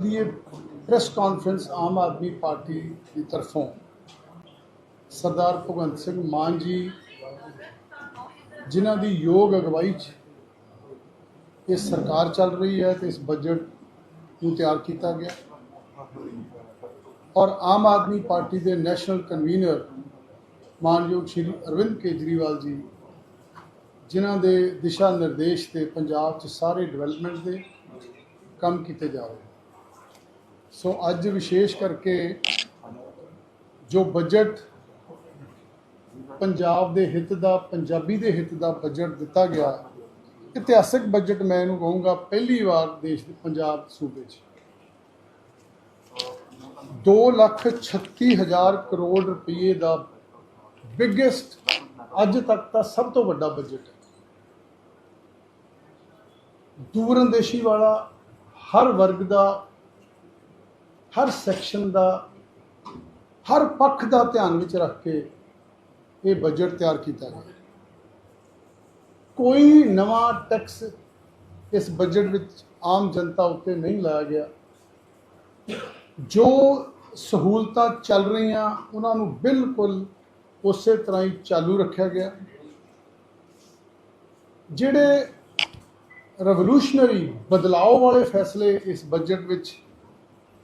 ਦੀ ਇਹ press conference Aam Aadmi Party ਦੀ ਤਰਫੋਂ ਸਰਦਾਰ ਭਗਵੰਤ ਸਿੰਘ ਮਾਨ ਜੀ ਜਿਨ੍ਹਾਂ ਦੀ ਯੋਗ ਅਗਵਾਈ 'ਚ ਇਹ ਸਰਕਾਰ ਚੱਲ ਰਹੀ ਹੈ ਤੇ ਇਸ ਬਜਟ ਨੂੰ ਤਿਆਰ ਕੀਤਾ ਗਿਆ। ਔਰ ਆਮ ਆਦਮੀ ਪਾਰਟੀ ਦੇ ਨੈਸ਼ਨਲ ਕਨਵੀਨਰ ਮਾਨਯੋਗ ਸ਼੍ਰੀ ਅਰਵਿੰਦ ਕੇਜਰੀਵਾਲ ਜੀ ਜਿਨ੍ਹਾਂ ਦੇ ਦਿਸ਼ਾ ਨਿਰਦੇਸ਼ ਤੇ ਪੰਜਾਬ 'ਚ ਸਾਰੇ ਡਿਵੈਲਪਮੈਂਟ ਦੇ ਕੰਮ ਕੀਤੇ ਜਾ ਰਹੇ ਸੋ ਅੱਜ ਵਿਸ਼ੇਸ਼ ਕਰਕੇ ਜੋ ਬਜਟ ਪੰਜਾਬ ਦੇ ਹਿੱਤ ਦਾ, ਪੰਜਾਬੀ ਦੇ ਹਿੱਤ ਦਾ ਬਜਟ ਦਿੱਤਾ ਗਿਆ ਇਤਿਹਾਸਕ ਬਜਟ ਮੈਂ ਇਹਨੂੰ ਕਹੂੰਗਾ ਪਹਿਲੀ ਵਾਰ ਦੇਸ਼ ਦੇ ਪੰਜਾਬ ਸੂਬੇ 'ਚ। 2 ਲੱਖ 36 ਹਜ਼ਾਰ ਕਰੋੜ ਰੁਪਏ ਦਾ ਬਿਗੇਸਟ ਅੱਜ ਤੱਕ ਦਾ ਸਭ ਤੋਂ ਵੱਡਾ ਬਜਟ ਹੈ। ਦੂਰਅੰਦੇਸ਼ੀ ਵਾਲਾ ਹਰ ਵਰਗ ਦਾ ਹਰ ਸੈਕਸ਼ਨ ਦਾ, ਹਰ ਪੱਖ ਦਾ ਧਿਆਨ ਵਿੱਚ ਰੱਖ ਕੇ ਇਹ ਬਜਟ ਤਿਆਰ ਕੀਤਾ ਗਿਆ। ਕੋਈ ਨਵਾਂ ਟੈਕਸ ਇਸ ਬਜਟ ਵਿੱਚ ਆਮ ਜਨਤਾ ਉੱਤੇ ਨਹੀਂ ਲਾਇਆ ਗਿਆ। ਜੋ ਸਹੂਲਤਾਂ ਚੱਲ ਰਹੀਆਂ, ਉਹਨਾਂ ਨੂੰ ਬਿਲਕੁਲ ਉਸੇ ਤਰ੍ਹਾਂ ਹੀ ਚਾਲੂ ਰੱਖਿਆ ਗਿਆ। ਜਿਹੜੇ ਰੈਵੋਲੂਸ਼ਨਰੀ ਬਦਲਾਅ ਵਾਲੇ ਫੈਸਲੇ ਇਸ ਬਜਟ ਵਿੱਚ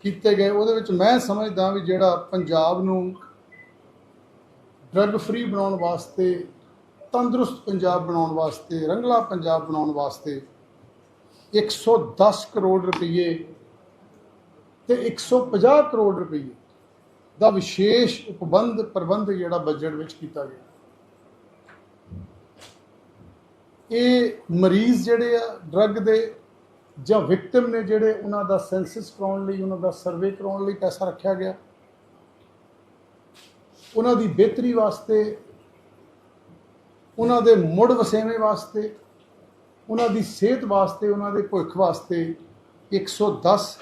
ਕੀਤੇ ਗਏ, ਉਹਦੇ ਵਿੱਚ ਮੈਂ ਸਮਝਦਾ ਵੀ ਜਿਹੜਾ ਪੰਜਾਬ ਨੂੰ ਡਰੱਗ ਫ੍ਰੀ ਬਣਾਉਣ ਵਾਸਤੇ, ਤੰਦਰੁਸਤ ਪੰਜਾਬ ਬਣਾਉਣ ਵਾਸਤੇ, ਰੰਗਲਾ ਪੰਜਾਬ ਬਣਾਉਣ ਵਾਸਤੇ 110 ਕਰੋੜ ਰੁਪਏ ਤੇ 150 ਕਰੋੜ ਰੁਪਏ ਦਾ ਵਿਸ਼ੇਸ਼ ਉਪਬੰਧ ਪ੍ਰਬੰਧ ਜਿਹੜਾ ਬਜਟ ਵਿੱਚ ਕੀਤਾ ਗਿਆ। ਇਹ ਮਰੀਜ਼ ਜਿਹੜੇ ਆ ਡਰੱਗ ਦੇ ਜਾਂ ਵਿਕਟਿਮ ਨੇ ਜਿਹੜੇ ਉਹਨਾਂ ਦਾ ਸੈਂਸਸ ਕਰਾਉਣ ਲਈ, ਉਹਨਾਂ ਦਾ ਸਰਵੇ ਕਰਾਉਣ ਲਈ ਪੈਸਾ ਰੱਖਿਆ ਗਿਆ। ਉਹਨਾਂ ਦੀ ਬਿਹਤਰੀ ਵਾਸਤੇ, ਉਹਨਾਂ ਦੇ ਮੁੜ ਵਸੇਵੇਂ ਵਾਸਤੇ, ਉਹਨਾਂ ਦੀ ਸਿਹਤ ਵਾਸਤੇ, ਉਹਨਾਂ ਦੇ ਭਵਿੱਖ ਵਾਸਤੇ 110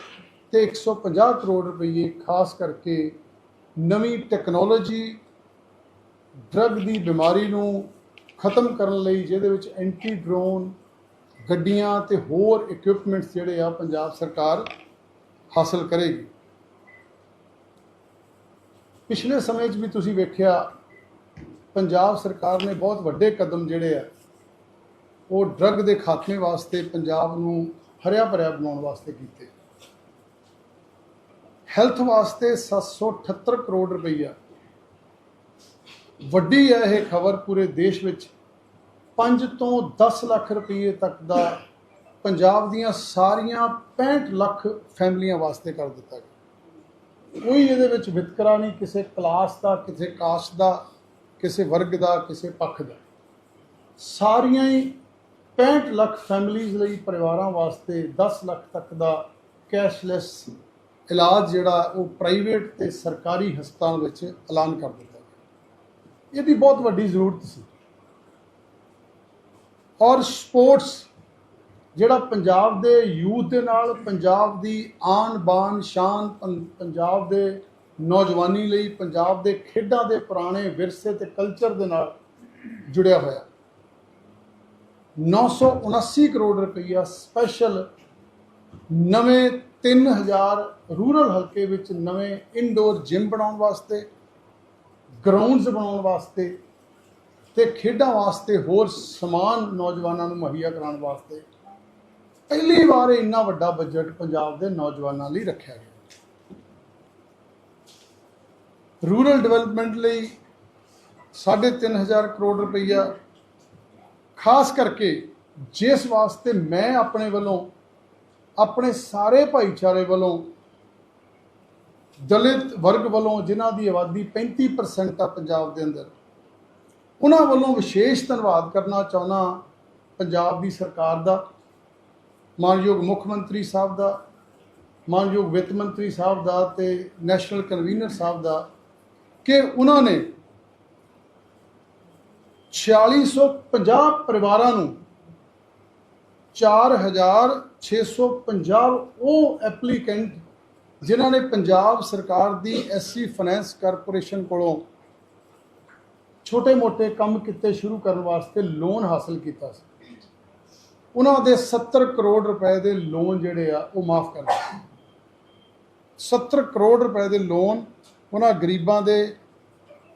ਤੇ 150 ਕਰੋੜ ਰੁਪਏ ਖਾਸ ਕਰਕੇ ਨਵੀਂ ਟੈਕਨੋਲੋਜੀ ਡਰੱਗ ਦੀ ਬਿਮਾਰੀ ਨੂੰ ਖਤਮ ਕਰਨ ਲਈ, ਜਿਹਦੇ ਵਿੱਚ ਐਂਟੀ ਡਰੋਨ ਗੱਡੀਆਂ ਤੇ ਹੋਰ ਇਕਵਿਪਮੈਂਟਸ ਜਿਹੜੇ ਆ ਪੰਜਾਬ ਸਰਕਾਰ ਹਾਸਲ ਕਰੇਗੀ। ਪਿਛਲੇ ਸਮੇਂ 'ਚ ਵੀ ਤੁਸੀਂ ਵੇਖਿਆ, ਪੰਜਾਬ ਸਰਕਾਰ ਨੇ ਬਹੁਤ ਵੱਡੇ ਕਦਮ ਜਿਹੜੇ ਆ, ਉਹ ਡਰੱਗ ਦੇ ਖਾਤਮੇ ਵਾਸਤੇ ਪੰਜਾਬ ਨੂੰ ਹਰਿਆ ਭਰਿਆ ਬਣਾਉਣ ਵਾਸਤੇ ਕੀਤੇ। ਹੈਲਥ ਵਾਸਤੇ 778 ਕਰੋੜ ਰੁਪਈਆ। ਵੱਡੀ ਹੈ ਇਹ ਖਬਰ ਪੂਰੇ ਦੇਸ਼ ਵਿੱਚ। 5 ਤੋਂ 10 ਲੱਖ ਰੁਪਏ ਤੱਕ ਦਾ ਪੰਜਾਬ ਦੀਆਂ ਸਾਰੀਆਂ 65 ਲੱਖ ਫੈਮਲੀਆਂ ਵਾਸਤੇ ਕਰ ਦਿੱਤਾ ਗਿਆ। ਕੋਈ ਇਹਦੇ ਵਿੱਚ ਵਿਤਕਰਾ ਨਹੀਂ, ਕਿਸੇ ਕਲਾਸ ਦਾ, ਕਿਸੇ ਕਾਸਟ ਦਾ, ਕਿਸੇ ਵਰਗ ਦਾ, ਕਿਸੇ ਪੱਖ ਦਾ। ਸਾਰੀਆਂ ਹੀ 65 ਲੱਖ ਫੈਮਲੀਆਂ ਲਈ ਪਰਿਵਾਰਾਂ ਵਾਸਤੇ 10 ਲੱਖ ਤੱਕ ਦਾ ਕੈਸ਼ਲੈਸ ਇਲਾਜ ਜਿਹੜਾ ਉਹ ਪ੍ਰਾਈਵੇਟ ਤੇ ਸਰਕਾਰੀ ਹਸਪਤਾਲ ਵਿੱਚ ਐਲਾਨ ਕਰ ਦਿੱਤਾ ਗਿਆ। ਇਹਦੀ ਬਹੁਤ ਵੱਡੀ ਜ਼ਰੂਰਤ ਸੀ। ਔਰ ਸਪੋਰਟਸ, ਜਿਹੜਾ ਪੰਜਾਬ ਦੇ ਯੂਥ ਦੇ ਨਾਲ ਪੰਜਾਬ ਦੀ ਆਨ ਬਾਨ ਸ਼ਾਨ ਪੰਜਾਬ ਦੇ ਨੌਜਵਾਨੀ ਲਈ, ਪੰਜਾਬ ਦੇ ਖੇਡਾਂ ਦੇ ਪੁਰਾਣੇ ਵਿਰਸੇ ਤੇ ਕਲਚਰ ਦੇ ਨਾਲ ਜੁੜਿਆ ਹੋਇਆ। 979 ਕਰੋੜ ਰੁਪਈਆ ਸਪੈਸ਼ਲ ਨਵੇਂ 3000 ਰੂਰਲ ਹਲਕੇ ਵਿੱਚ ਨਵੇਂ ਇਨਡੋਰ ਜਿਮ ਬਣਾਉਣ ਵਾਸਤੇ ਗਰਾਊਂਡਸ ਬਣਾਉਣ ਵਾਸਤੇ ਤੇ ਖੇਡਾਂ ਵਾਸਤੇ ਹੋਰ ਸਮਾਨ ਨੌਜਵਾਨਾਂ ਨੂੰ ਮੁਹੱਈਆ ਕਰਾਉਣ ਵਾਸਤੇ ਪਹਿਲੀ ਵਾਰ ਇੰਨਾ ਵੱਡਾ ਬਜਟ ਪੰਜਾਬ ਦੇ ਨੌਜਵਾਨਾਂ ਲਈ ਰੱਖਿਆ ਗਿਆ। ਰੂਰਲ ਡਿਵੈਲਪਮੈਂਟ ਲਈ 3500 ਕਰੋੜ ਰੁਪਈਆ, ਖਾਸ ਕਰਕੇ ਜਿਸ ਵਾਸਤੇ ਮੈਂ ਆਪਣੇ ਵੱਲੋਂ, ਆਪਣੇ ਸਾਰੇ ਭਾਈਚਾਰੇ ਵੱਲੋਂ, ਦਲਿਤ ਵਰਗ ਵੱਲੋਂ ਜਿਨ੍ਹਾਂ ਦੀ ਆਬਾਦੀ 35% ਆ ਪੰਜਾਬ ਦੇ ਅੰਦਰ ਉਹਨਾਂ ਵੱਲੋਂ ਵਿਸ਼ੇਸ਼ ਧੰਨਵਾਦ ਕਰਨਾ ਚਾਹੁੰਦਾ ਪੰਜਾਬ ਦੀ ਸਰਕਾਰ ਦਾ, ਮਾਨਯੋਗ ਮੁੱਖ ਮੰਤਰੀ ਸਾਹਿਬ ਦਾ, ਮਾਨਯੋਗ ਵਿੱਤ ਮੰਤਰੀ ਸਾਹਿਬ ਦਾ ਤੇ ਨੈਸ਼ਨਲ ਕਨਵੀਨਰ ਸਾਹਿਬ ਦਾ ਕਿ ਉਹਨਾਂ ਨੇ 4650 ਪਰਿਵਾਰਾਂ ਨੂੰ 4650 ਉਹ ਐਪਲੀਕੈਂਟ ਜਿਨ੍ਹਾਂ ਨੇ ਪੰਜਾਬ ਸਰਕਾਰ ਦੀ ਐਸਸੀ ਫਾਈਨੈਂਸ ਕਾਰਪੋਰੇਸ਼ਨ ਕੋਲੋਂ ਛੋਟੇ-ਮੋਟੇ ਕੰਮ ਕਿੱਤੇ ਸ਼ੁਰੂ ਕਰਨ ਵਾਸਤੇ ਲੋਨ ਹਾਸਲ ਕੀਤਾ ਸੀ। ਉਹਨਾਂ ਦੇ 70 ਕਰੋੜ ਰੁਪਏ ਦੇ ਲੋਨ ਜਿਹੜੇ ਆ, ਉਹ ਮਾਫ ਕਰ ਦਿੱਤੇ। 70 ਕਰੋੜ ਰੁਪਏ ਦੇ ਲੋਨ ਉਹਨਾਂ ਗਰੀਬਾਂ ਦੇ,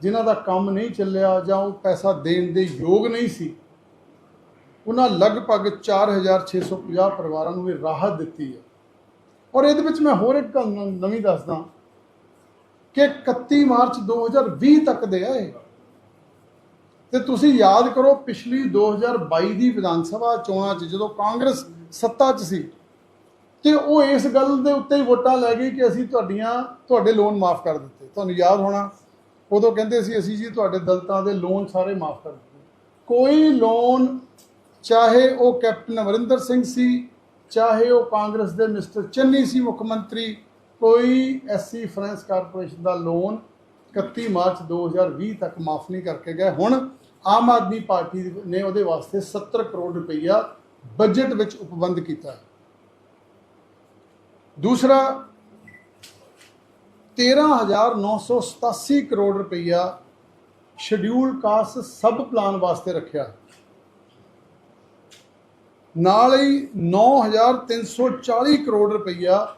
ਜਿਨ੍ਹਾਂ ਦਾ ਕੰਮ ਨਹੀਂ ਚੱਲਿਆ ਜਾਂ ਉਹ ਪੈਸਾ ਦੇਣ ਦੇ ਯੋਗ ਨਹੀਂ ਸੀ, ਉਹਨਾਂ ਲਗਭਗ 4650 ਪਰਿਵਾਰਾਂ ਨੂੰ ਇਹ ਰਾਹਤ ਦਿੱਤੀ ਹੈ। ਔਰ ਇਹਦੇ ਵਿੱਚ ਮੈਂ ਹੋਰ ਇੱਕ ਗੱਲ ਨ- ਨਵੀਂ ਦੱਸਦਾ ਕਿ 31 ਮਾਰਚ 2020 ਤੱਕ ਦੇ ਆ ਇਹ। ਤੇ ਤੁਸੀਂ ਯਾਦ ਕਰੋ ਪਿਛਲੀ 2022 ਦੀ ਵਿਧਾਨ ਸਭਾ ਚੋਣਾਂ 'ਚ ਜਦੋਂ ਕਾਂਗਰਸ ਸੱਤਾ 'ਚ ਸੀ, ਤੇ ਉਹ ਇਸ ਗੱਲ ਦੇ ਉੱਤੇ ਹੀ ਵੋਟਾਂ ਲੈ ਗਈ ਕਿ ਅਸੀਂ ਤੁਹਾਡੀਆਂ, ਤੁਹਾਡੇ ਲੋਨ ਮਾਫ ਕਰ ਦਿੱਤੇ। ਤੁਹਾਨੂੰ ਯਾਦ ਹੋਣਾ, ਉਦੋਂ ਕਹਿੰਦੇ ਸੀ ਅਸੀਂ ਜੀ ਤੁਹਾਡੇ ਦਲਤਾਂ ਦੇ ਲੋਨ ਸਾਰੇ ਮਾਫ ਕਰ ਦਿੱਤੇ। ਕੋਈ ਲੋਨ, ਚਾਹੇ ਉਹ ਕੈਪਟਨ ਅਮਰਿੰਦਰ ਸਿੰਘ ਸੀ, ਚਾਹੇ ਉਹ ਕਾਂਗਰਸ ਦੇ ਮਿਸਟਰ ਚੰਨੀ ਸੀ ਮੁੱਖ ਮੰਤਰੀ, ਕੋਈ ਐਸਸੀ ਫਾਈਨੈਂਸ ਕਾਰਪੋਰੇਸ਼ਨ ਦਾ ਲੋਨ 31 ਮਾਰਚ 2020 ਤੱਕ ਮਾਫ ਨਹੀਂ ਕਰਕੇ ਗਏ। ਹੁਣ ਆਮ ਆਦਮੀ ਪਾਰਟੀ ਨੇ ਉਹਦੇ ਵਾਸਤੇ 70 ਕਰੋੜ ਰੁਪਈਆ ਬਜਟ ਵਿੱਚ ਉਪਬੰਧ ਕੀਤਾ। ਹੈ ਦੂਸਰਾ 13987 ਕਰੋੜ ਰੁਪਈਆ ਸ਼ਡਿਊਲ ਕਾਸਟ ਸਬ ਪਲਾਨ ਵਾਸਤੇ ਰੱਖਿਆ। ਨਾਲ ਹੀ 9340 ਕਰੋੜ ਰੁਪਈਆ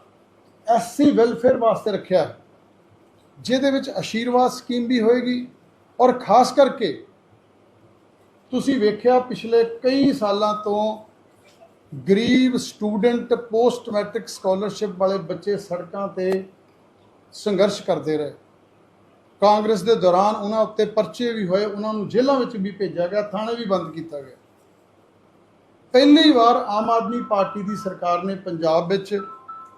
ਐਸਸੀ ਵੈਲਫੇਅਰ ਵਾਸਤੇ ਰੱਖਿਆ। ਜਿਹਦੇ ਵਿੱਚ ਆਸ਼ੀਰਵਾਦ ਸਕੀਮ ਵੀ ਹੋਏਗੀ ਔਰ ਖਾਸ ਕਰਕੇ ਤੁਸੀਂ ਵੇਖਿਆ ਪਿਛਲੇ ਕਈ ਸਾਲਾਂ ਤੋਂ ਗਰੀਬ ਸਟੂਡੈਂਟ ਪੋਸਟ ਮੈਟ੍ਰਿਕ ਸਕਾਲਰਸ਼ਿਪ ਵਾਲੇ ਬੱਚੇ ਸੜਕਾਂ ਤੇ ਸੰਘਰਸ਼ ਕਰਦੇ ਰਹੇ। ਕਾਂਗਰਸ ਦੇ ਦੌਰਾਨ ਉਹਨਾਂ ਉੱਤੇ ਪਰਚੇ ਵੀ ਹੋਏ, ਉਹਨਾਂ ਨੂੰ ਜੇਲ੍ਹਾਂ ਵਿੱਚ ਵੀ ਭੇਜਿਆ ਗਿਆ, ਥਾਣੇ ਵੀ ਬੰਦ ਕੀਤਾ ਗਿਆ। ਪਹਿਲੀ ਵਾਰ ਆਮ ਆਦਮੀ ਪਾਰਟੀ ਦੀ ਸਰਕਾਰ ਨੇ ਪੰਜਾਬ ਵਿੱਚ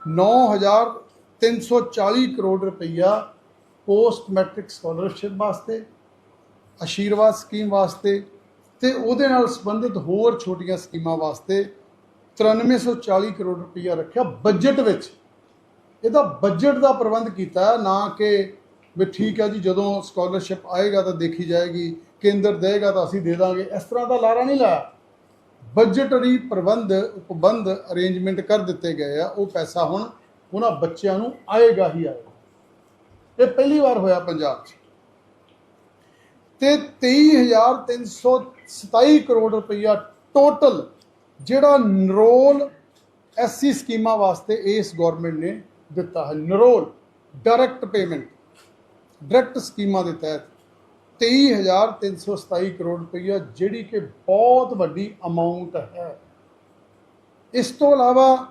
9340 ਕਰੋੜ ਰੁਪਈਆ ਪੋਸਟ ਮੈਟ੍ਰਿਕ ਸਕਾਲਰਸ਼ਿਪ ਵਾਸਤੇ ਆਸ਼ੀਰਵਾਦ ਸਕੀਮ ਵਾਸਤੇ ਤੇ ਉਹਦੇ ਨਾਲ ਸੰਬੰਧਿਤ ਹੋਰ ਛੋਟੀਆਂ ਸਕੀਮਾਂ ਵਾਸਤੇ 9340 ਕਰੋੜ ਰੁਪਈਆ ਰੱਖਿਆ ਬਜਟ ਵਿੱਚ। ਇਹਦਾ ਬਜਟ ਦਾ ਪ੍ਰਬੰਧ ਕੀਤਾ ਨਾ ਕਿ ਵੀ ਠੀਕ ਹੈ ਜੀ, ਜਦੋਂ ਸਕਾਲਰਸ਼ਿਪ ਆਏਗਾ ਤਾਂ ਦੇਖੀ ਜਾਏਗੀ, ਕੇਂਦਰ ਦੇਗਾ ਤਾਂ ਅਸੀਂ ਦੇ ਦਾਂਗੇ। ਇਸ ਤਰ੍ਹਾਂ ਦਾ ਲਾਰਾ ਨਹੀਂ ਲਾਇਆ। ਬਜਟਰੀ ਪ੍ਰਬੰਧ, ਉਪਬੰਧ ਅਰੇਂਜਮੈਂਟ ਕਰ ਦਿੱਤੇ ਗਏ ਆ। ਉਹ ਪੈਸਾ ਹੁਣ ਉਹਨਾਂ ਬੱਚਿਆਂ ਨੂੰ ਆਏਗਾ ਹੀ ਆਏਗਾ। ਇਹ ਪਹਿਲੀ ਵਾਰ ਹੋਇਆ ਪੰਜਾਬ 'ਚ। ਤੇ 23327 ਕਰੋੜ ਰੁਪਈਆ ਟੋਟਲ ਜਿਹੜਾ ਨਰੋਲ ਐਸਸੀ ਸਕੀਮਾਂ ਵਾਸਤੇ ਇਸ ਗਵਰਨਮੈਂਟ ਨੇ ਦਿੱਤਾ ਹੈ। ਨਰੋਲ ਡਾਇਰੈਕਟ ਪੇਮੈਂਟ ਡਾਇਰੈਕਟ ਸਕੀਮਾਂ ਦੇ ਤਹਿਤ 23327 ਕਰੋੜ ਰੁਪਈਆ, ਜਿਹੜੀ ਕਿ ਬਹੁਤ ਵੱਡੀ ਅਮਾਉਂਟ ਹੈ। ਇਸ ਤੋਂ ਇਲਾਵਾ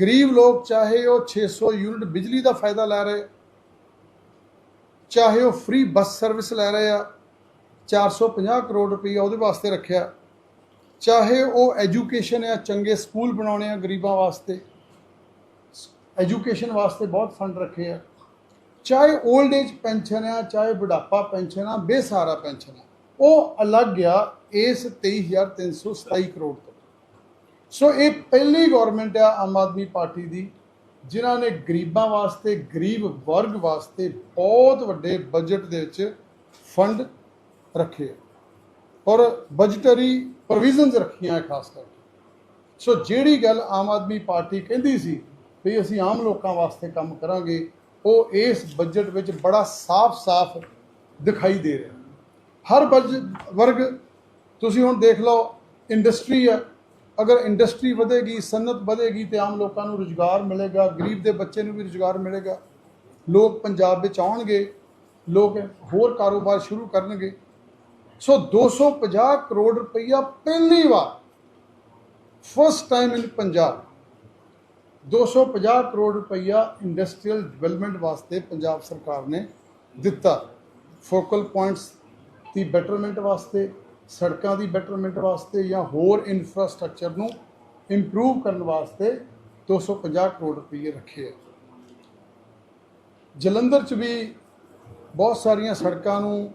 ਗਰੀਬ ਲੋਕ, ਚਾਹੇ ਉਹ 600 ਯੂਨਿਟ ਬਿਜਲੀ ਦਾ ਫਾਇਦਾ ਲੈ ਰਹੇ, ਚਾਹੇ ਉਹ ਫ੍ਰੀ ਬੱਸ ਸਰਵਿਸ ਲੈ ਰਹੇ ਆ 450 ਕਰੋੜ ਰੁਪਈਆ ਉਹਦੇ ਵਾਸਤੇ ਰੱਖਿਆ। ਚਾਹੇ ਉਹ ਐਜੂਕੇਸ਼ਨ ਆ, ਚੰਗੇ ਸਕੂਲ ਬਣਾਉਣੇ ਆ ਗਰੀਬਾਂ ਵਾਸਤੇ, ਐਜੂਕੇਸ਼ਨ ਵਾਸਤੇ ਬਹੁਤ ਫੰਡ ਰੱਖੇ ਆ। ਚਾਹੇ 올ਡ ਏਜ ਪੈਨਸ਼ਨ ਆ, ਚਾਹੇ ਬੁਢਾਪਾ ਪੈਨਸ਼ਨ ਆ, ਬੇਸਹਾਰਾ ਪੈਨਸ਼ਨ ਆ, ਉਹ ਅਲੱਗ ਆ ਇਸ 23327 ਕਰੋੜ ਤੋਂ। ਸੋ ਇਹ ਪਹਿਲੀ ਗਵਰਨਮੈਂਟ ਆ ਆਮ ਆਦਮੀ ਪਾਰਟੀ ਦੀ, ਜਿਨ੍ਹਾਂ ਨੇ ਗਰੀਬਾਂ ਵਾਸਤੇ, ਗਰੀਬ ਵਰਗ ਵਾਸਤੇ ਬਹੁਤ ਵੱਡੇ ਬਜਟ ਦੇ ਵਿੱਚ ਫੰਡ ਰੱਖੇ ਔਰ ਬਜਟਰੀ ਪ੍ਰੋਵੀਜ਼ਨਸ ਰੱਖੀਆਂ ਖਾਸ ਕਰਕੇ। ਸੋ ਜਿਹੜੀ ਗੱਲ ਆਮ ਆਦਮੀ ਪਾਰਟੀ ਕਹਿੰਦੀ ਸੀ ਵੀ ਅਸੀਂ ਆਮ ਲੋਕਾਂ ਵਾਸਤੇ ਕੰਮ ਕਰਾਂਗੇ, ਉਹ ਇਸ ਬਜਟ ਵਿੱਚ ਬੜਾ ਸਾਫ਼-ਸਾਫ਼ ਦਿਖਾਈ ਦੇ ਰਿਹਾ। ਹਰ ਬਜ- ਵਰਗ, ਤੁਸੀਂ ਹੁਣ ਦੇਖ ਲਓ ਇੰਡਸਟਰੀ ਹੈ ਅਗਰ ਇੰਡਸਟਰੀ ਵਧੇਗੀ, ਸਨਅਤ ਵਧੇਗੀ ਤੇ ਆਮ ਲੋਕਾਂ ਨੂੰ ਰੁਜ਼ਗਾਰ ਮਿਲੇਗਾ, ਗਰੀਬ ਦੇ ਬੱਚੇ ਨੂੰ ਵੀ ਰੁਜ਼ਗਾਰ ਮਿਲੇਗਾ। ਲੋਕ ਪੰਜਾਬ ਵਿੱਚ ਆਉਣਗੇ, ਲੋਕ ਹੋਰ ਕਾਰੋਬਾਰ ਸ਼ੁਰੂ ਕਰਨਗੇ। ਸੋ 250 ਕਰੋੜ ਰੁਪਈਆ ਪਹਿਲੀ ਵਾਰ first time in Punjab. 250 crore ਰੁਪਈਆ ਇੰਡਸਟਰੀਅਲ ਡਿਵੈਲਪਮੈਂਟ ਵਾਸਤੇ ਪੰਜਾਬ ਸਰਕਾਰ ਨੇ ਦਿੱਤਾ। ਫੋਕਲ ਪੁਆਇੰਟਸ ਦੀ ਬੈਟਰਮੈਂਟ ਵਾਸਤੇ, ਸੜਕਾਂ ਦੀ ਬੈਟਰਮੈਂਟ ਵਾਸਤੇ ਜਾਂ ਹੋਰ ਇਨਫਰਾਸਟ੍ਰਕਚਰ ਨੂੰ ਇੰਪਰੂਵ ਕਰਨ ਵਾਸਤੇ 250 ਕਰੋੜ ਰੁਪਏ ਰੱਖੇ ਆ। ਜਲੰਧਰ 'ਚ ਵੀ ਬਹੁਤ ਸਾਰੀਆਂ ਸੜਕਾਂ ਨੂੰ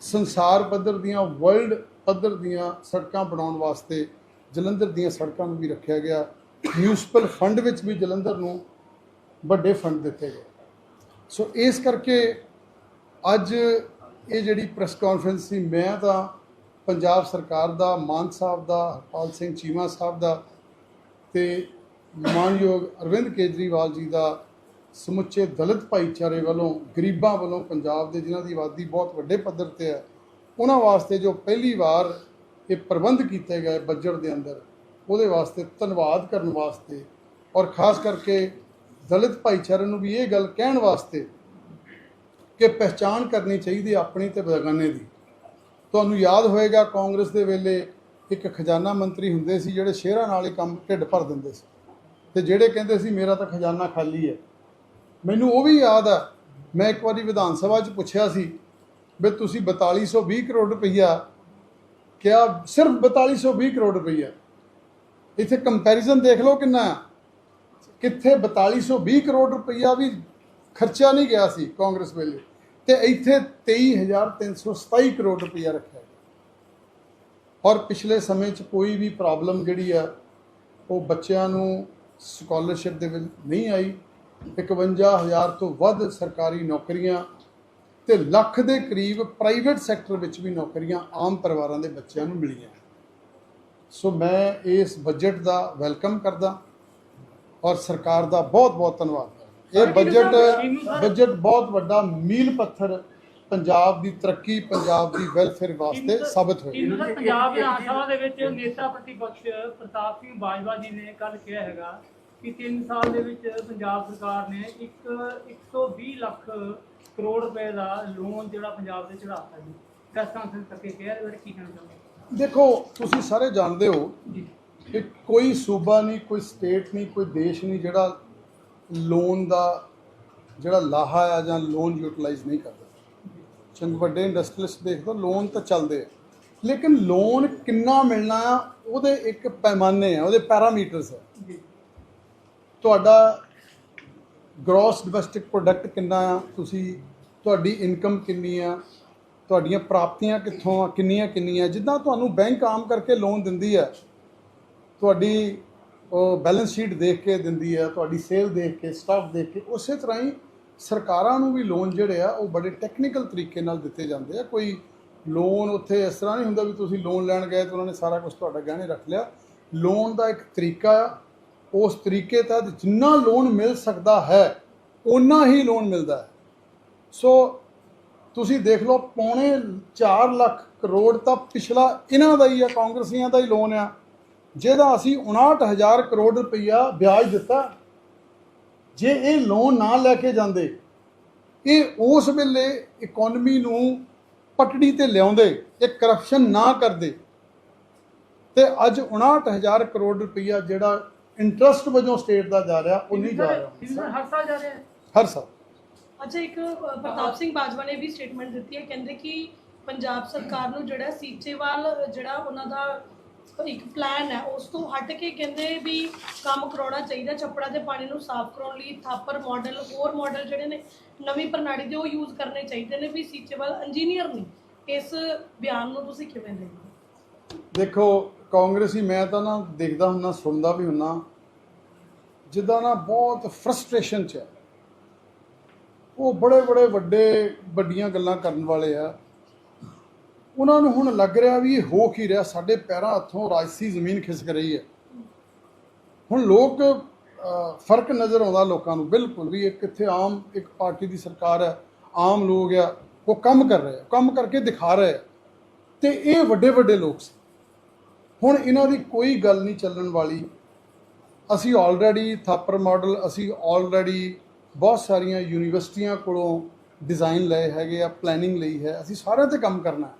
ਸੰਸਾਰ ਪੱਧਰ ਦੀਆਂ ਵਰਲਡ ਪੱਧਰ ਦੀਆਂ ਸੜਕਾਂ ਬਣਾਉਣ ਵਾਸਤੇ ਜਲੰਧਰ ਦੀਆਂ ਸੜਕਾਂ ਨੂੰ ਵੀ ਰੱਖਿਆ ਗਿਆ। ਮਿਊਨਿਸਪਲ ਫੰਡ ਵਿੱਚ ਵੀ ਜਲੰਧਰ ਨੂੰ ਵੱਡੇ ਫੰਡ ਦਿੱਤੇ ਗਏ। ਸੋ ਇਸ ਕਰਕੇ ਅੱਜ ਇਹ ਜਿਹੜੀ ਪ੍ਰੈਸ ਕਾਨਫਰੰਸ ਸੀ, ਮੈਂ ਤਾਂ ਪੰਜਾਬ ਸਰਕਾਰ ਦਾ, ਮਾਨ ਸਾਹਿਬ ਦਾ, ਹਰਪਾਲ ਸਿੰਘ ਚੀਮਾ ਸਾਹਿਬ ਦਾ ਤੇ ਮਾਨਯੋਗ ਅਰਵਿੰਦ ਕੇਜਰੀਵਾਲ ਜੀ ਦਾ ਸਮੁੱਚੇ ਦਲਿਤ ਭਾਈਚਾਰੇ ਵੱਲੋਂ, ਗਰੀਬਾਂ ਵੱਲੋਂ, ਪੰਜਾਬ ਦੇ ਜਿਨ੍ਹਾਂ ਦੀ ਆਬਾਦੀ ਬਹੁਤ ਵੱਡੇ ਪੱਧਰ ਤੇ ਹੈ, ਉਹਨਾਂ ਵਾਸਤੇ ਜੋ ਪਹਿਲੀ ਵਾਰ ਇਹ ਪ੍ਰਬੰਧ ਕੀਤੇ ਗਏ ਬਜਟ ਦੇ ਅੰਦਰ, ਉਹਦੇ ਵਾਸਤੇ ਧੰਨਵਾਦ ਕਰਨ ਵਾਸਤੇ ਔਰ ਖਾਸ ਕਰਕੇ ਦਲਿਤ ਭਾਈਚਾਰੇ ਨੂੰ ਵੀ ਇਹ ਗੱਲ ਕਹਿਣ ਵਾਸਤੇ ਕਿ ਪਹਿਚਾਣ ਕਰਨੀ ਚਾਹੀਦੀ ਹੈ ਆਪਣੀ ਤੇ ਬੇਗਾਨੇ ਦੀ। ਤੁਹਾਨੂੰ ਯਾਦ ਹੋਏਗਾ ਕਾਂਗਰਸ ਦੇ ਵੇਲੇ ਇੱਕ ਖਜ਼ਾਨਾ ਮੰਤਰੀ ਹੁੰਦੇ ਸੀ ਜਿਹੜੇ ਸ਼ੇਰਾਂ ਨਾਲ ਹੀ ਕੰਮ ਢਿੱਡ ਭਰ ਦਿੰਦੇ ਸੀ ਤੇ ਜਿਹੜੇ ਕਹਿੰਦੇ ਸੀ, ਮੇਰਾ ਤਾਂ ਖਜ਼ਾਨਾ ਖਾਲੀ ਹੈ। ਮੈਨੂੰ ਉਹ ਵੀ ਯਾਦ ਆ, ਮੈਂ ਇੱਕ ਵਾਰੀ ਵਿਧਾਨ ਸਭਾ 'ਚ ਪੁੱਛਿਆ ਸੀ ਵੀ ਤੁਸੀਂ 4220 ਕਰੋੜ ਰੁਪਈਆ ਕਿਹਾ, ਸਿਰਫ 4220 ਕਰੋੜ ਰੁਪਈਆ। ਇੱਥੇ ਕੰਪੈਰੀਜ਼ਨ ਦੇਖ ਲਓ ਕਿੰਨਾ ਆ। ਕਿੱਥੇ 4220 ਕਰੋੜ ਰੁਪਈਆ ਵੀ ਖਰਚਾ ਨਹੀਂ ਗਿਆ ਸੀ ਕਾਂਗਰਸ ਵੇਲੇ, ਤੇ ਇੱਥੇ 23327 ਕਰੋੜ ਰੁਪਈਆ ਰੱਖਿਆ ਗਿਆ। ਔਰ ਪਿਛਲੇ ਸਮੇਂ 'ਚ ਕੋਈ ਵੀ ਪ੍ਰੋਬਲਮ ਜਿਹੜੀ ਆ, ਉਹ ਬੱਚਿਆਂ ਨੂੰ ਸਕਾਲਰਸ਼ਿਪ ਦੇ ਵਿੱਚ ਨਹੀਂ ਆਈ। 51000 ਤੋਂ ਵੱਧ ਸਰਕਾਰੀ ਨੌਕਰੀਆਂ ਤੇ ਲੱਖ ਦੇ ਕਰੀਬ ਪ੍ਰਾਈਵੇਟ ਸੈਕਟਰ ਵਿੱਚ ਵੀ ਨੌਕਰੀਆਂ ਆਮ ਪਰਿਵਾਰਾਂ ਦੇ ਬੱਚਿਆਂ ਨੂੰ ਮਿਲੀਆਂ। ਸੋ ਮੈਂ ਇਸ ਬਜਟ ਦਾ ਵੈਲਕਮ ਕਰਦਾ ਔਰ ਸਰਕਾਰ ਦਾ ਬਹੁਤ ਬਹੁਤ ਧੰਨਵਾਦ। ਇਹ ਬਜਟ ਬਜਟ ਬਹੁਤ ਵੱਡਾ ਮੀਲ ਪੱਥਰ ਪੰਜਾਬ ਦੀ ਤਰੱਕੀ ਪੰਜਾਬ ਦੀ ਵੈਲਫੇਅਰ ਵਾਸਤੇ ਸਾਬਤ ਹੋਏਗਾ ਪੰਜਾਬ ਵਿਧਾਨ ਸਭਾ ਦੇ ਵਿੱਚ ਨੇਤਾ ਪ੍ਰਤੀਪਕਸ਼ ਪ੍ਰਤਾਪ ਸਿੰਘ ਬਾਜਵਾ ਜੀ ਨੇ ਕੱਲ ਕਿਹਾ ਹੈਗਾ ਕਿ 3 ਸਾਲ ਦੇ ਵਿੱਚ ਪੰਜਾਬ ਸਰਕਾਰ ਨੇ ਇੱਕ 120 ਲੱਖ ਕਰੋੜ ਰੁਪਏ ਦਾ ਲੋਨ ਜਿਹੜਾ ਪੰਜਾਬ ਦੇ ਚੜਾਤਾ ਜੀ। ਕਸਟਮ ਸੇ ਤੱਕ ਕਿਹਾ ਇਹਦੇ ਬਾਰੇ ਕੀ ਕਹਿਣਾ ਚਾਹੁੰਦੇ ਦੇਖੋ ਤੁਸੀਂ ਸਾਰੇ ਜਾਣਦੇ ਹੋ ਕਿ ਕੋਈ ਸੂਬਾ ਨਹੀਂ ਕੋਈ ਸਟੇਟ ਨਹੀਂ ਕੋਈ ਦੇਸ਼ ਨਹੀਂ ਜਿਹੜਾ ਲੋਨ ਦਾ ਜਿਹੜਾ ਲਾਹਾ ਆ ਜਾਂ ਲੋਨ ਯੂਟਿਲਾਈਜ਼ ਨਹੀਂ ਕਰਦਾ। ਚੰਗ ਵੱਡੇ ਇੰਡਸਟਰੀਲਿਸਟ ਦੇਖ ਲਓ ਲੋਨ ਤਾਂ ਚੱਲਦੇ ਆ। ਲੇਕਿਨ ਲੋਨ ਕਿੰਨਾ ਮਿਲਣਾ ਆ ਉਹਦੇ ਇੱਕ ਪੈਮਾਨੇ ਆ ਉਹਦੇ ਪੈਰਾਮੀਟਰਸ ਆ। ਤੁਹਾਡਾ ਗ੍ਰੋਸ ਡੋਮੈਸਟਿਕ ਪ੍ਰੋਡਕਟ ਕਿੰਨਾ ਆ? ਤੁਸੀਂ, ਤੁਹਾਡੀ ਇਨਕਮ ਕਿੰਨੀ ਆ? ਤੁਹਾਡੀਆਂ ਪ੍ਰਾਪਤੀਆਂ ਕਿੱਥੋਂ ਆ? ਕਿੰਨੀਆਂ ਕਿੰਨੀਆਂ? ਜਿੱਦਾਂ ਤੁਹਾਨੂੰ ਬੈਂਕ ਆਮ ਕਰਕੇ ਲੋਨ ਦਿੰਦੀ ਆ, ਤੁਹਾਡੀ ਬੈਲੈਂਸ ਸ਼ੀਟ ਦੇਖ ਕੇ ਦਿੰਦੀ ਆ, ਤੁਹਾਡੀ ਸੇਲ ਦੇਖ ਕੇ ਸਟਾਫ ਦੇਖ ਕੇ, ਉਸੇ ਤਰ੍ਹਾਂ ਹੀ ਸਰਕਾਰਾਂ ਨੂੰ ਵੀ ਲੋਨ ਜਿਹੜੇ ਆ, ਉਹ ਬੜੇ ਟੈਕਨੀਕਲ ਤਰੀਕੇ ਨਾਲ ਦਿੱਤੇ ਜਾਂਦੇ ਆ। ਕੋਈ ਲੋਨ ਉੱਥੇ ਇਸ ਤਰ੍ਹਾਂ ਨਹੀਂ ਹੁੰਦਾ ਵੀ ਤੁਸੀਂ ਲੋਨ ਲੈਣ ਗਏ ਤਾਂ ਉਹਨਾਂ ਨੇ ਸਾਰਾ ਕੁਝ ਤੁਹਾਡਾ ਗਹਿਣੇ ਰੱਖ ਲਿਆ। ਲੋਨ ਦਾ ਇੱਕ ਤਰੀਕਾ ਆ ਉਸ ਤਰੀਕੇ ਤਹਿਤ ਜਿੰਨਾ ਲੋਨ ਮਿਲ ਸਕਦਾ ਹੈ ਉਨਾ ਹੀ ਲੋਨ ਮਿਲਦਾ ਹੈ। ਸੋ ਤੁਸੀਂ ਦੇਖ ਲਓ, ਪੌਣੇ 4 ਲੱਖ ਕਰੋੜ ਤਾਂ ਪਿਛਲਾ ਇਹਨਾਂ ਦਾ ਹੀ ਆ, ਕਾਂਗਰਸੀਆਂ ਦਾ ਹੀ ਲੋਨ ਆ, ਜਿਹਦਾ ਅਸੀਂ 59000 ਕਰੋੜ ਰੁਪਈਆ ਵਿਆਜ ਦਿੱਤਾ। ਜੇ ਇਹ ਲੋਨ ਨਾ ਲੈ ਕੇ ਜਾਂਦੇ, ਇਹ ਉਸ ਵੇਲੇ ਇਕਨੋਮੀ ਨੂੰ ਪਟੜੀ ਤੇ ਲਿਆਉਂਦੇ, ਇਹ ਕਰਪਸ਼ਨ ਨਾ ਕਰਦੇ, ਤੇ ਅੱਜ 59000 ਕਰੋੜ ਰੁਪਈਆ ਜਿਹੜਾ ਇੰਟਰਸਟ ਵਜੋਂ ਸਟੇਟ ਦਾ ਜਾ ਰਿਹਾ ਉਹ ਨਹੀਂ ਜਾ ਰਿਹਾ। ਹਰ ਸਾਲ ਜਾ ਰਿਹਾ ਹੈ? ਹਰ ਸਾਲ। ਅੱਛਾ ਇੱਕ ਪ੍ਰਤਾਪ ਸਿੰਘ ਬਾਜਵਾ ਨੇ ਵੀ ਸਟੇਟਮੈਂਟ ਦਿੱਤੀ ਹੈ ਕਹਿੰਦੇ ਕਿ ਪੰਜਾਬ ਸਰਕਾਰ ਨੂੰ ਜਿਹੜਾ ਸੀਚੇਵਾਲ ਜਿਹੜਾ ਉਹਨਾਂ ਦਾ ਇੱਕ ਪਲਾਨ ਹੈ ਉਸ ਤੋਂ ਹਟ ਕੇ ਕਹਿੰਦੇ ਵੀ ਕੰਮ ਕਰਾਉਣਾ ਚਾਹੀਦਾ ਛੱਪੜਾਂ ਦੇ ਪਾਣੀ ਨੂੰ ਸਾਫ਼ ਕਰਾਉਣ ਲਈ ਥਾਪਰ ਮਾਡਲ ਹੋਰ ਮਾਡਲ ਜਿਹੜੇ ਨੇ ਨਵੀਂ ਪ੍ਰਣਾਲੀ ਦੇ ਉਹ ਯੂਜ਼ ਕਰਨੇ ਚਾਹੀਦੇ ਨੇ ਵੀ ਸੀਚੇਵਾਲ ਇੰਜੀਨੀਅਰ ਨਹੀਂ। ਇਸ ਬਿਆਨ ਨੂੰ ਤੁਸੀਂ ਕਿਵੇਂ ਦੇਖਦੇ ਹੋ? ਦੇਖੋ ਕਾਂਗਰਸੀ, ਮੈਂ ਤਾਂ ਨਾ ਦੇਖਦਾ ਹੁੰਨਾ ਸੁਣਦਾ ਵੀ ਹੁੰਨਾ ਜਿੱਦਾਂ ਨਾ ਬਹੁਤ ਫਰਸਟ੍ਰੇਸ਼ਨ ਚ ਹੈ ਉਹ ਬੜੇ ਬੜੇ ਵੱਡੇ, ਵੱਡੀਆਂ ਗੱਲਾਂ ਕਰਨ ਵਾਲੇ ਆ। ਉਹਨਾਂ ਨੂੰ ਹੁਣ ਲੱਗ ਰਿਹਾ ਵੀ ਇਹ ਹੋ ਕੀ ਰਿਹਾ, ਸਾਡੇ ਪੈਰਾਂ ਹੱਥੋਂ ਰਾਜਸੀ ਜ਼ਮੀਨ ਖਿਸਕ ਰਹੀ ਹੈ। ਹੁਣ ਲੋਕ ਫ਼ਰਕ ਨਜ਼ਰ ਆਉਂਦਾ ਲੋਕਾਂ ਨੂੰ, ਬਿਲਕੁਲ ਵੀ ਇਹ ਕਿੱਥੇ ਆਮ ਇੱਕ ਪਾਰਟੀ ਦੀ ਸਰਕਾਰ ਹੈ, ਆਮ ਲੋਕ ਆ, ਉਹ ਕੰਮ ਕਰ ਰਹੇ ਆ, ਕੰਮ ਕਰਕੇ ਦਿਖਾ ਰਹੇ ਆ। ਤੇ ਇਹ ਵੱਡੇ ਵੱਡੇ ਲੋਕ ਸੀ। ਹੁਣ ਇਹਨਾਂ ਦੀ ਕੋਈ ਗੱਲ ਨਹੀਂ ਚੱਲਣ ਵਾਲੀ। ਅਸੀਂ ਆਲਰੇਡੀ ਥਾਪਰ ਮਾਡਲ ਅਸੀਂ ਆਲਰੇਡੀ ਬਹੁਤ ਸਾਰੀਆਂ ਯੂਨੀਵਰਸਿਟੀਆਂ ਕੋਲੋਂ ਡਿਜ਼ਾਈਨ ਲਏ ਹੈਗੇ ਆ ਪਲੈਨਿੰਗ ਲਈ ਹੈ। ਅਸੀਂ ਸਾਰਿਆਂ ਤੇ ਕੰਮ ਕਰਨਾ ਹੈ।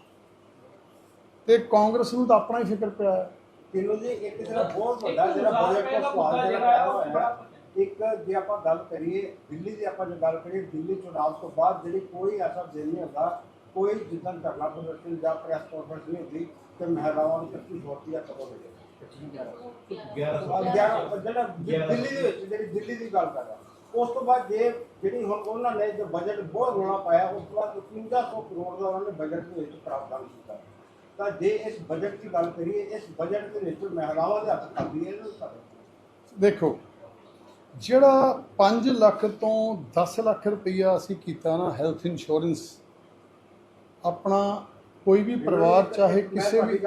ਤੇ ਕਾਂਗਰਸ ਨੂੰ ਤਾਂ ਆਪਣਾ ਹੀ ਫਿਕਰ ਪਿਆ ਹੈ। ਕਿਲੋ ਜੀ ਇੱਕ ਜਿਹੜਾ ਬਹੁਤ ਵੱਡਾ ਜਿਹੜਾ ਬਜਟ ਦਾ ਸਵਾਲ ਜਿਹੜਾ ਪੈਦਾ ਹੋਇਆ ਇੱਕ ਜੇ ਆਪਾਂ ਗੱਲ ਕਰੀਏ ਦਿੱਲੀ ਦੀ ਆਪਾਂ ਜੇ ਗੱਲ ਕਰੀਏ ਦਿੱਲੀ ਚੁਣਾਵ ਤੋਂ ਬਾਅਦ ਜਿਹੜੀ ਕੋਈ ਐਸਾ ਦਿਨ ਨਹੀਂ ਹੁੰਦਾ ਕੋਈ ਜਿੱਦਾਂ ਧਰਨਾ ਪ੍ਰਦਰਸ਼ਨ ਜਾਂ ਪ੍ਰੈਸ ਕਾਨਫਰੰਸ ਨਹੀਂ ਹੁੰਦੀ ਕਿ ਮਹਿਲਾਵਾਂ ਨੂੰ 25 ਰੁਪਇਆ ਕਦੋਂ ਮਿਲੇ 11 ਜਿਹੜਾ ਦਿੱਲੀ ਦੇ ਵਿੱਚ ਜਿਹੜੀ ਦਿੱਲੀ ਦੀ ਗੱਲ ਕਰ ਰਿਹਾ। ਉਸ ਤੋਂ ਬਾਅਦ ਜੇ ਜਿਹੜੀ ਹੁਣ ਉਹਨਾਂ ਨੇ ਜੋ ਬਜਟ ਬਹੁਤ ਰੋਣਾ ਪਾਇਆ ਉਸ ਤੋਂ ਬਾਅਦ 5500 ਕਰੋੜ ਦਾ ਉਹਨਾਂ ਨੇ ਬਜਟ ਦੇ ਵਿੱਚ ਪ੍ਰਾਵਧਾਨ ਕੀਤਾ। ਤਾਂ ਜੇ ਇਸ ਬਜਟ ਦੀ ਗੱਲ ਕਰੀਏ ਇਸ ਬਜਟ ਦੇ ਵਿੱਚ ਮਹਿਲਾਵਾਂ ਦੇ ਹੱਥ ਖਾਲੀ ਹੈ ਇਹਨਾਂ ਨੂੰ ਦੇਖੋ ਜਿਹੜਾ 5 ਲੱਖ ਤੋਂ 10 ਲੱਖ ਰੁਪਈਆ ਅਸੀਂ ਕੀਤਾ ਨਾ ਹੈਲਥ ਇੰਸ਼ੋਰੈਂਸ ਆਪਣਾ ਕੋਈ ਵੀ ਪਰਿਵਾਰ ਚਾਹੇ ਕਿਸੇ ਵੀ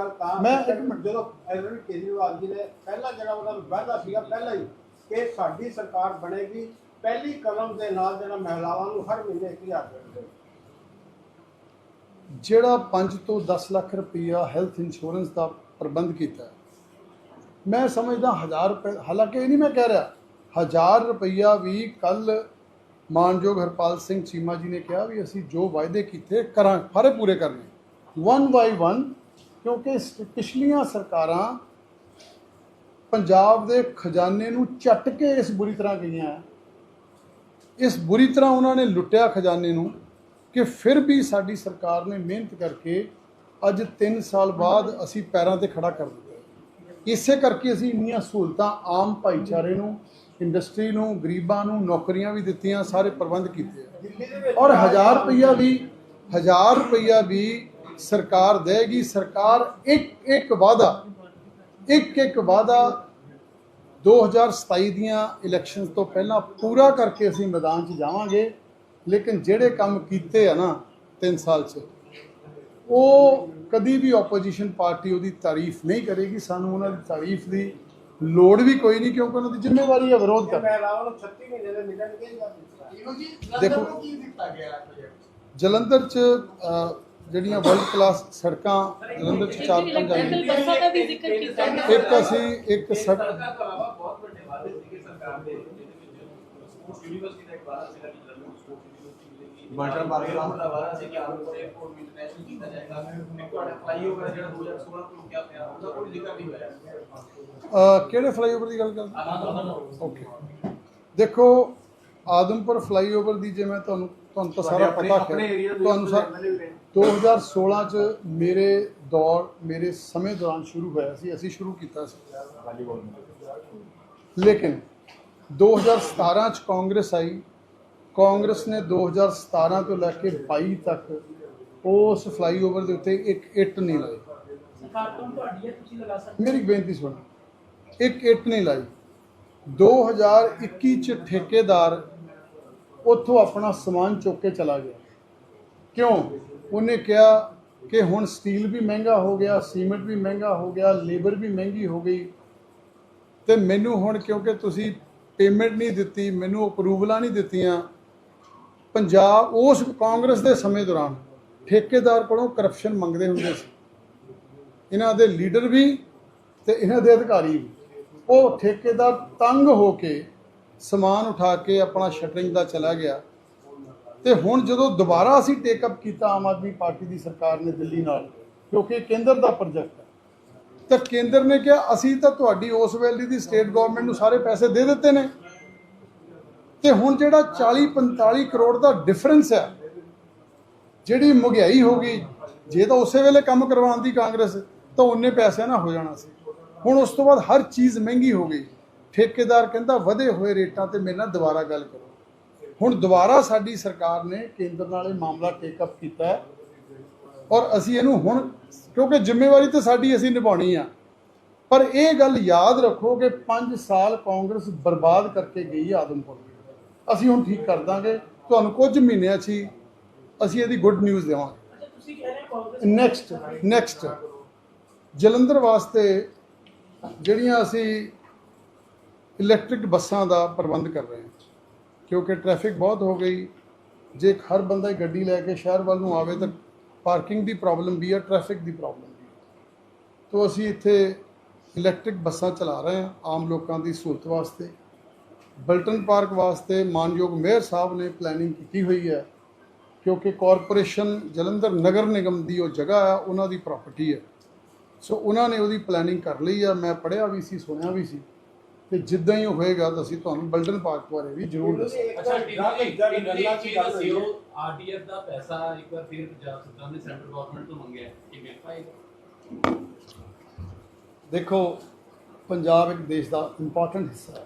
ਮੈਂ ਇੱਕ ਮਿੰਟ ਜਦੋਂ ਅਰਵਿੰਦ ਕੇਜਰੀਵਾਲ ਜੀ ਨੇ ਪਹਿਲਾ ਜਿਹੜਾ ਉਹਨਾਂ ਨੂੰ ਵਾਅਦਾ ਸੀਗਾ ਪਹਿਲਾਂ ਹੀ ਕਿ ਸਾਡੀ ਸਰਕਾਰ ਬਣੇਗੀ ਪਹਿਲੀ ਕਦਮ ਦੇ ਨਾਲ ਜਿਹੜਾ ਮਹਿਲਾਵਾਂ ਨੂੰ ਹਰ ਮਹੀਨੇ 1000 ਰੁਪਏ ਜਿਹੜਾ 5 ਤੋਂ 10 ਲੱਖ ਰੁਪਈਆ ਹੈਲਥ ਇੰਸ਼ੋਰੈਂਸ ਦਾ ਪ੍ਰਬੰਧ ਕੀਤਾ ਮੈਂ ਸਮਝਦਾ 1000 ਰੁਪਏ ਹਾਲਾਂਕਿ ਇਹ ਨਹੀਂ ਮੈਂ ਕਹਿ ਰਿਹਾ 1000 ਰੁਪਈਆ ਵੀ ਕੱਲ ਮਾਨਯੋਗ ਹਰਪਾਲ ਸਿੰਘ ਚੀਮਾ ਜੀ ਨੇ ਕਿਹਾ ਵੀ ਅਸੀਂ ਜੋ ਵਾਅਦੇ ਕੀਤੇ ਕਰਾਂ ਸਾਰੇ ਪੂਰੇ ਕਰਨੇ। ਵਨ ਬਾਈ ਵਨ ਕਿਉਂਕਿ ਪਿਛਲੀਆਂ ਸਰਕਾਰਾਂ ਪੰਜਾਬ ਦੇ ਖਜ਼ਾਨੇ ਨੂੰ ਚੱਟ ਕੇ ਇਸ ਬੁਰੀ ਤਰ੍ਹਾਂ ਗਈਆਂ ਇਸ ਬੁਰੀ ਤਰ੍ਹਾਂ ਉਹਨਾਂ ਨੇ ਲੁੱਟਿਆ ਖਜ਼ਾਨੇ ਨੂੰ ਕਿ ਫਿਰ ਵੀ ਸਾਡੀ ਸਰਕਾਰ ਨੇ ਮਿਹਨਤ ਕਰਕੇ ਅੱਜ 3 ਸਾਲ ਬਾਅਦ ਅਸੀਂ ਪੈਰਾਂ ਤੇ ਖੜਾ ਕਰ ਦਿੱਤਾ ਇਸੇ ਕਰਕੇ ਅਸੀਂ ਇੰਨੀਆਂ ਸਹੂਲਤਾਂ ਆਮ ਭਾਈਚਾਰੇ ਨੂੰ, ਇੰਡਸਟਰੀ ਨੂੰ, ਗਰੀਬਾਂ ਨੂੰ, ਨੌਕਰੀਆਂ ਵੀ ਦਿੱਤੀਆਂ, ਸਾਰੇ ਪ੍ਰਬੰਧ ਕੀਤੇ ਔਰ 1000 ਰੁਪਈਆ ਵੀ 1000 ਰੁਪਈਆ ਵੀ ਸਰਕਾਰ ਦੇਗੀ ਸਰਕਾਰ ਇੱਕ ਇੱਕ ਵਾਅਦਾ ਇੱਕ ਇੱਕ ਵਾਅਦਾ 2027 ਦੀਆਂ ਇਲੈਕਸ਼ਨਸ ਤੋਂ ਪਹਿਲਾਂ ਪੂਰਾ ਕਰਕੇ ਅਸੀਂ ਮੈਦਾਨ 'ਚ ਜਾਵਾਂਗੇ ਲੇਕਿਨ ਜਿਹੜੇ ਕੰਮ ਕੀਤੇ ਆ ਨਾ 3 ਸਾਲ 'ਚ ਉਹ ਕਦੀ ਵੀ ਆਪੋਜੀਸ਼ਨ ਪਾਰਟੀ ਉਹਦੀ ਤਾਰੀਫ ਨਹੀਂ ਕਰੇਗੀ ਸਾਨੂੰ ਉਹਨਾਂ ਦੀ ਤਾਰੀਫ ਦੀ ਲੋੜ ਵੀ ਕੋਈ ਨਹੀਂ ਕਿਉਂਕਿ ਉਹਨਾਂ ਦੀ ਜ਼ਿੰਮੇਵਾਰੀ ਹੈ ਵਿਰੋਧ ਕਰਨਾ ਮੈਂ ਰਾਵਣ ਨੂੰ 36 ਮਹੀਨੇ ਦੇ ਮਿਲਣਗੇ ਜਾਂ? ਨਹੀਂ? ਦੇਖੋ ਜਲੰਧਰ 'ਚ ਅਹ, ਜਿਹੜੀਆਂ ਵਰਲਡ ਕਲਾਸ ਸੜਕਾਂ ਜਲੰਧਰ 'ਚ ਚਾਰ ਪੰਜ ਆਈਆਂ। ਬੱਸਾਂ ਦਾ ਵੀ ਜ਼ਿਕਰ ਕੀਤਾ ਇੱਕ ਅਸੀਂ ਇੱਕ ਸੜਕ ਤੋਂ ਇਲਾਵਾ ਬਹੁਤ ਵੱਡੇ ਵਾਅਦੇ ਸੀਗੇ ਸਰਕਾਰ ਦੇ ਸਪੋਰਟਸ ਯੂਨੀਵਰਸਿਟੀ ਦਾ ਇੱਕ ਵਾਅਦਾ ਸੀਗਾ ਕਿ Jalandhar sports university water park ਦਾ। ਦਾ ਵਾਅਦਾ ਸੀ ਕਿ ਆਨੰਦਪੁਰ 에ਅਰਪੋਰਟ ਵੀ ਇੰਟਰਨੈਸ਼ਨਲ ਕੀਤਾ ਜਾਏਗਾ ਤੁਹਾਡਾ ਫਲਾਈਓਵਰ ਜਿਹੜਾ 2016 ਤੋਂ ਰੁਕਿਆ ਪਿਆ ਉਹਦਾ ਕੋਈ ਜ਼ਿਕਰ ਨਹੀਂ ਹੋਇਆ। ਕਿਹੜੇ ਫਲਾਈਓਵਰ ਦੀ ਗੱਲ ਕਰਦੇ? ਆਨੰਦਪੁਰ ਓਕੇ ਦੇਖੋ ਆਦਮਪੁਰ ਫਲਾਈਓਵਰ ਦੀ ਜੇ ਮੈਂ ਤੁਹਾਨੂੰ ਤੁਹਾਨੂੰ ਤਾਂ ਸਾਰਾ ਪਤਾ ਹੈ ਤੁਹਾਨੂੰ ਵਿੱਚ ਸਾ- MLA ਵੀ ਰਹੇ। 2016 ਚ ਮੇਰੇ ਦੌਰ ਮੇਰੇ ਸਮੇਂ ਦੌਰਾਨ ਸ਼ੁਰੂ ਹੋਇਆ ਸੀ। ਅਸੀਂ ਸ਼ੁਰੂ ਕੀਤਾ ਸੀ। ਲੇਕਿਨ 2017 ਚ ਕਾਂਗਰਸ ਆਈ। ਕਾਂਗਰਸ ਨੇ 2017 ਤੋਂ ਲੈ ਕੇ 22 ਤੱਕ ਉਸ ਫਲਾਈਓਵਰ ਦੇ ਉੱਤੇ ਇੱਕ ਇੱਟ ਨਹੀਂ ਲਾਈ। ਸਰਕਾਰ ਤੋਂ ਤੁਹਾਡੀ ਹੈ ਤੁਸੀਂ ਲਗਾ ਸਕਦੇ ਮੇਰੀ ਬੇਨਤੀ ਸੁਣ। ਇੱਕ ਇੱਟ ਨਹੀਂ ਲਾਈ। 2021 ਚ ਠੇਕੇਦਾਰ ਉੱਥੋਂ ਆਪਣਾ ਸਮਾਨ ਚੁੱਕ ਕੇ ਚਲਾ ਗਿਆ। ਕਿਉਂ? ਉਹਨੇ ਕਿਹਾ ਕਿ ਹੁਣ ਸਟੀਲ ਵੀ ਮਹਿੰਗਾ ਹੋ ਗਿਆ ਸੀਮੈਂਟ ਵੀ ਮਹਿੰਗਾ ਹੋ ਗਿਆ ਲੇਬਰ ਵੀ ਮਹਿੰਗੀ ਹੋ ਗਈ। ਤੇ ਮੈਨੂੰ ਹੁਣ ਕਿਉਂਕਿ ਤੁਸੀਂ ਪੇਮੈਂਟ ਨਹੀਂ ਦਿੱਤੀ, ਮੈਨੂੰ ਅਪਰੂਵਲਾਂ ਨਹੀਂ ਦਿੱਤੀਆਂ, ਪੰਜਾਬ, ਉਸ ਕਾਂਗਰਸ ਦੇ ਸਮੇਂ ਦੌਰਾਨ ਠੇਕੇਦਾਰ ਕੋਲੋਂ ਕਰਪਸ਼ਨ ਮੰਗਦੇ ਹੁੰਦੇ ਸੀ। ਇਹਨਾਂ ਦੇ ਲੀਡਰ ਵੀ ਤੇ ਇਹਨਾਂ ਦੇ ਅਧਿਕਾਰੀ ਵੀ। ਉਹ ਠੇਕੇਦਾਰ ਤੰਗ ਹੋ ਕੇ ਸਮਾਨ ਉਠਾ ਕੇ ਆਪਣਾ ਸ਼ਟਰਿੰਗ ਦਾ ਚਲਾ ਗਿਆ। ਤੇ ਹੁਣ ਜਦੋਂ ਦੁਬਾਰਾ ਅਸੀਂ ਟੇਕ ਅਪ ਕੀਤਾ ਆਮ ਆਦਮੀ ਪਾਰਟੀ ਦੀ ਸਰਕਾਰ ਨੇ ਦਿੱਲੀ ਨਾਲ, ਕਿਉਂਕਿ ਕੇਂਦਰ ਦਾ ਪ੍ਰੋਜੈਕਟ ਹੈ। ਤਾਂ ਕੇਂਦਰ ਨੇ ਕਿਹਾ, ਅਸੀਂ ਤਾਂ ਤੁਹਾਡੀ ਉਸ ਵੈਲੀ ਦੀ ਸਟੇਟ ਗਵਰਨਮੈਂਟ ਨੂੰ ਸਾਰੇ ਪੈਸੇ ਦੇ ਦਿੱਤੇ ਨੇ। ਤੇ ਹੁਣ ਜਿਹੜਾ 40 45 ਕਰੋੜ ਦਾ ਡਿਫਰੈਂਸ ਹੈ, ਜਿਹੜੀ ਮਹਿੰਗਾਈ ਹੋ ਗਈ, ਜੇ ਤਾਂ ਉਸੇ ਵੇਲੇ ਕੰਮ ਕਰਵਾਉਣ ਦੀ ਕਾਂਗਰਸ, ਤਾਂ ਉਹਨੇ ਪੈਸੇ ਨਾ ਹੋ ਜਾਣਾ ਸੀ। ਹੁਣ ਉਸ ਤੋਂ ਬਾਅਦ ਹਰ ਚੀਜ਼ ਮਹਿੰਗੀ ਹੋ ਗਈ। ਠੇਕੇਦਾਰ ਕਹਿੰਦਾ ਵਧੇ ਹੋਏ ਰੇਟਾਂ ਤੇ ਮੇਰੇ ਨਾਲ ਦੁਬਾਰਾ ਗੱਲ ਕਰੋ। ਹੁਣ ਦੁਬਾਰਾ ਸਾਡੀ ਸਰਕਾਰ ਨੇ ਕੇਂਦਰ ਨਾਲ ਇਹ ਮਾਮਲਾ ਟੇਕ ਅਪ ਕੀਤਾ ਔਰ ਅਸੀਂ ਇਹਨੂੰ ਹੁਣ, ਕਿਉਂਕਿ ਜ਼ਿੰਮੇਵਾਰੀ ਤਾਂ ਸਾਡੀ ਅਸੀਂ ਨਿਭਾਉਣੀ ਆ। ਪਰ ਇਹ ਗੱਲ ਯਾਦ ਰੱਖੋ ਕਿ 5 ਸਾਲ ਕਾਂਗਰਸ ਬਰਬਾਦ ਕਰਕੇ ਗਈ ਆਦਮਪੁਰ। ਅਸੀਂ ਹੁਣ ਠੀਕ ਕਰ ਦਾਂਗੇ। ਤੁਹਾਨੂੰ ਕੁਝ ਮਹੀਨਿਆਂ 'ਚ ਹੀ ਅਸੀਂ ਇਹਦੀ ਗੁੱਡ ਨਿਊਜ਼ ਦੇਵਾਂਗੇ। ਤੁਸੀਂ ਕਹਿ ਰਹੇ ਕਾਂਗਰਸ ਨੈਕਸਟ ਨੈਕਸਟ ਜਲੰਧਰ ਵਾਸਤੇ ਜਿਹੜੀਆਂ ਅਸੀਂ ਇਲੈਕਟ੍ਰਿਕ ਬੱਸਾਂ ਦਾ ਪ੍ਰਬੰਧ ਕਰ ਰਹੇ ਹਾਂ। ਕਿਉਂਕਿ ਟ੍ਰੈਫਿਕ ਬਹੁਤ ਹੋ ਗਈ। ਜੇ ਹਰ ਬੰਦਾ ਗੱਡੀ ਲੈ ਕੇ ਸ਼ਹਿਰ ਵੱਲ ਨੂੰ ਆਵੇ ਤਾਂ ਪਾਰਕਿੰਗ ਦੀ ਪ੍ਰੋਬਲਮ ਵੀ ਹੈ, ਟ੍ਰੈਫਿਕ ਦੀ ਪ੍ਰੋਬਲਮ ਵੀ ਹੈ। ਤੋਂ ਅਸੀਂ ਇੱਥੇ ਇਲੈਕਟ੍ਰਿਕ ਬੱਸਾਂ ਚਲਾ ਰਹੇ ਹਾਂ ਆਮ ਲੋਕਾਂ ਦੀ ਸਹੂਲਤ ਵਾਸਤੇ। ਬਲਟਨ ਪਾਰਕ ਵਾਸਤੇ ਮਾਨਯੋਗ ਮੇਅਰ ਸਾਹਿਬ ਨੇ ਪਲੈਨਿੰਗ ਕੀਤੀ ਹੋਈ ਹੈ। ਕਿਉਂਕਿ ਕਾਰਪੋਰੇਸ਼ਨ ਜਲੰਧਰ ਨਗਰ ਨਿਗਮ ਦੀ ਉਹ ਜਗ੍ਹਾ ਆ ਉਹਨਾਂ ਦੀ ਪ੍ਰਾਪਰਟੀ ਹੈ। ਸੋ ਉਹਨਾਂ ਨੇ ਉਹਦੀ ਪਲੈਨਿੰਗ ਕਰ ਲਈ ਆ ਮੈਂ ਪੜ੍ਹਿਆ ਵੀ ਸੀ, ਸੁਣਿਆ ਵੀ ਸੀ। ਤੇ ਜਿੱਦਾਂ ਹੀ ਹੋਏਗਾ ਤਾਂ ਅਸੀਂ ਤੁਹਾਨੂੰ ਬਲਟਨ ਪਾਰਕ ਬਾਰੇ ਵੀ ਜ਼ਰੂਰ ਦੱਸਾਂਗੇ ਇੱਕ ਅੱਛਾ ਗੱਲ- ਟੀਵੀ ਗੱਲ- ਟੀਵੀ ਗੱਲਾਂ ਇੱਕ ਚ ਚੀਜ਼ ਗੱਲ ਹੋਈ ਦੱਸਿਓ ਹੈ। ਆਰਡੀਐਫ ਦਾ ਪੈਸਾ ਇੱਕ ਵਾਰ ਫਿਰ ਪੰਜਾਬ ਸਰਕਾਰ ਨੇ ਸੈਂਟਰ ਗਵਰਨਮੈਂਟ ਤੋਂ ਮੰਗਿਆ ਹੈ। ਇਹ ਮਿਲ ਪਾਏਗਾ ਦੇਖੋ ਪੰਜਾਬ ਇੱਕ ਦੇਸ਼ ਦਾ ਇੰਪੋਰਟੈਂਟ ਹਿੱਸਾ ਹੈ